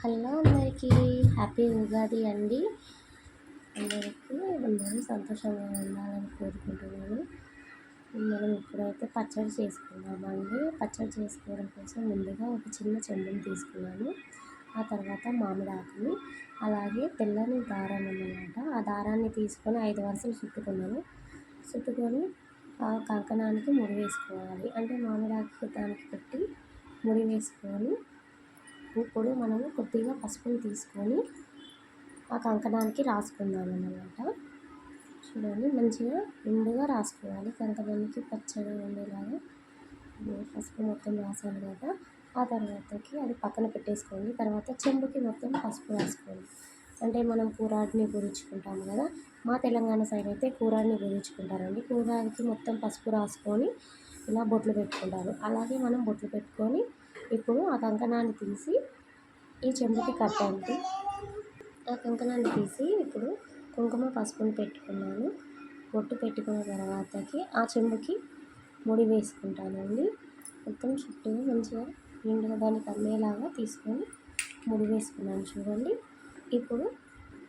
Hello అందరికీ happy Ugadi అండి. అందరికీ అందరూ సంతోషంగా ఉండాలని కోరుకుంటున్నాను. మనం ఇప్పుడైతే పచ్చడి చేసుకుందామండి. పచ్చడి చేసుకోవడం కోసం ముందుగా ఒక చిన్న చెంబుని తీసుకున్నాను. ఆ తర్వాత మామిడాకుని అలాగే తెల్లని దారం అనమాట ఆ దారాన్ని తీసుకొని ఐదు వరుసలు చుట్టుకున్నాను. చుట్టుకొని ఆ కంకణానికి ముడి వేసుకోవాలి. అంటే మామిడాకు దానికి పెట్టి ముడి వేసుకొని ఇప్పుడు మనము కొద్దిగా పసుపుని తీసుకొని ఆ కంకణానికి రాసుకుందాం అన్నమాట చూడండి మంచిగా నిండుగా రాసుకోవాలి. కంకణానికి పచ్చగా ఉండేలాగా పసుపు మొత్తం రాసాను కదా. ఆ తర్వాతకి అది పక్కన పెట్టేసుకోండి. తర్వాత చెంబుకి మొత్తం పసుపు రాసుకోండి. అంటే మనం కూరాడిని గురించుకుంటాము కదా. మా తెలంగాణ సైడ్ అయితే కూరాడిని గురించుకుంటారండి. కూరాడికి మొత్తం పసుపు రాసుకొని ఇలా బొట్లు పెట్టుకుంటారు. అలాగే మనం బొట్లు పెట్టుకొని ఇప్పుడు ఆ కంకణాన్ని తీసి ఈ చెంబుకి కట్టండి ఆ కంకణాన్ని తీసి ఇప్పుడు కుంకుమ పసుపుని పెట్టుకున్నాను. బొట్టు పెట్టుకున్న తర్వాతకి ఆ చెంబుకి ముడి వేసుకుంటానండి. మొత్తం చుట్టూ మంచిగా నిండుగా దానికి అమ్మేలాగా తీసుకొని ముడి వేసుకున్నాను చూడండి. ఇప్పుడు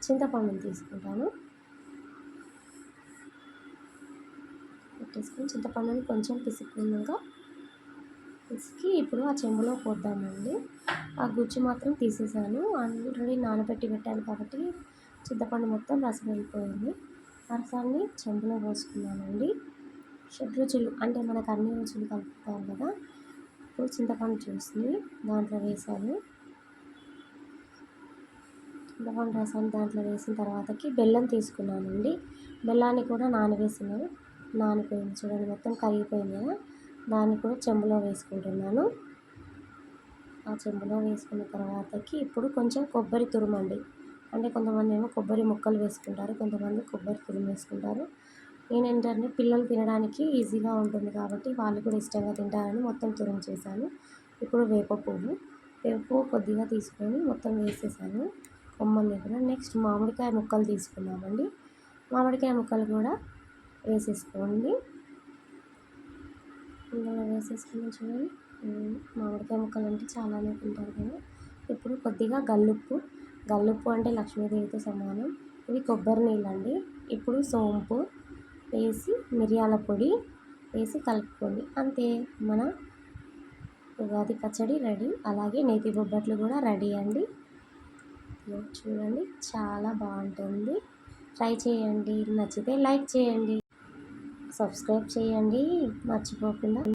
చింతపండుని తీసుకుంటాను. పెట్టేసుకొని చింతపండుని కొంచెం పిసుకున్నాక పిసికి ఇప్పుడు ఆ చెంబులో పోద్దామండి. ఆ గుజ్జు మాత్రం తీసేసాను. ఆల్రెడీ నానబెట్టి పెట్టాను కాబట్టి చింతపండు మొత్తం రసం వెళ్ళిపోయింది రసాన్ని చెంబులో పోసుకున్నానండి. రుచులు అంటే మనకు అన్ని రుచులు కలుపుతారు కదా. ఇప్పుడు చింతపండు చూసి దాంట్లో వేసాను. చింతపండు రసాన్ని దాంట్లో వేసిన తర్వాతకి బెల్లం తీసుకున్నానండి. బెల్లాన్ని కూడా నానవేసినాను నానిపోయింది చూడండి మొత్తం కరిగిపోయింది కదా. దాన్ని కూడా చెంబులో వేసుకుంటున్నాను. ఆ చెంబులో వేసుకున్న తర్వాతకి ఇప్పుడు కొంచెం కొబ్బరి తురుమండి. అంటే కొంతమంది ఏమో కొబ్బరి ముక్కలు వేసుకుంటారు కొంతమంది కొబ్బరి తురుము వేసుకుంటారు. నేనేంటంటే పిల్లలు తినడానికి ఈజీగా ఉంటుంది కాబట్టి వాళ్ళు కూడా ఇష్టంగా తింటారని మొత్తం తురుము చేశాను. ఇప్పుడు వేప పువ్వు వేప పువ్వు కొద్దిగా తీసుకొని మొత్తం వేసేసాను. కొమ్మల దగ్గర నెక్స్ట్ మామిడికాయ ముక్కలు తీసుకున్నామండి. మామిడికాయ ముక్కలు కూడా వేసేసుకోండి. ఇందులో వేసేసుకుని చూడండి. మామిడికాయ ముక్కలు అంటే చాలానే తింటారు కదా. ఇప్పుడు కొద్దిగా గల్లుప్పు. గల్లుప్పు అంటే లక్ష్మీదేవితో సమానం. ఇవి కొబ్బరి నీళ్ళు అండి ఇప్పుడు సోంపు వేసి మిరియాల పొడి వేసి కలుపుకోండి. అంతే. మన ఉగాది పచ్చడి రెడీ. అలాగే నేతి బొబ్బట్లు కూడా రెడీ అండి. చూడండి. చాలా బాగుంటుంది. ట్రై చేయండి. నచ్చితే లైక్ చేయండి. సబ్స్క్రైబ్ చేయండి. మర్చిపోకుండా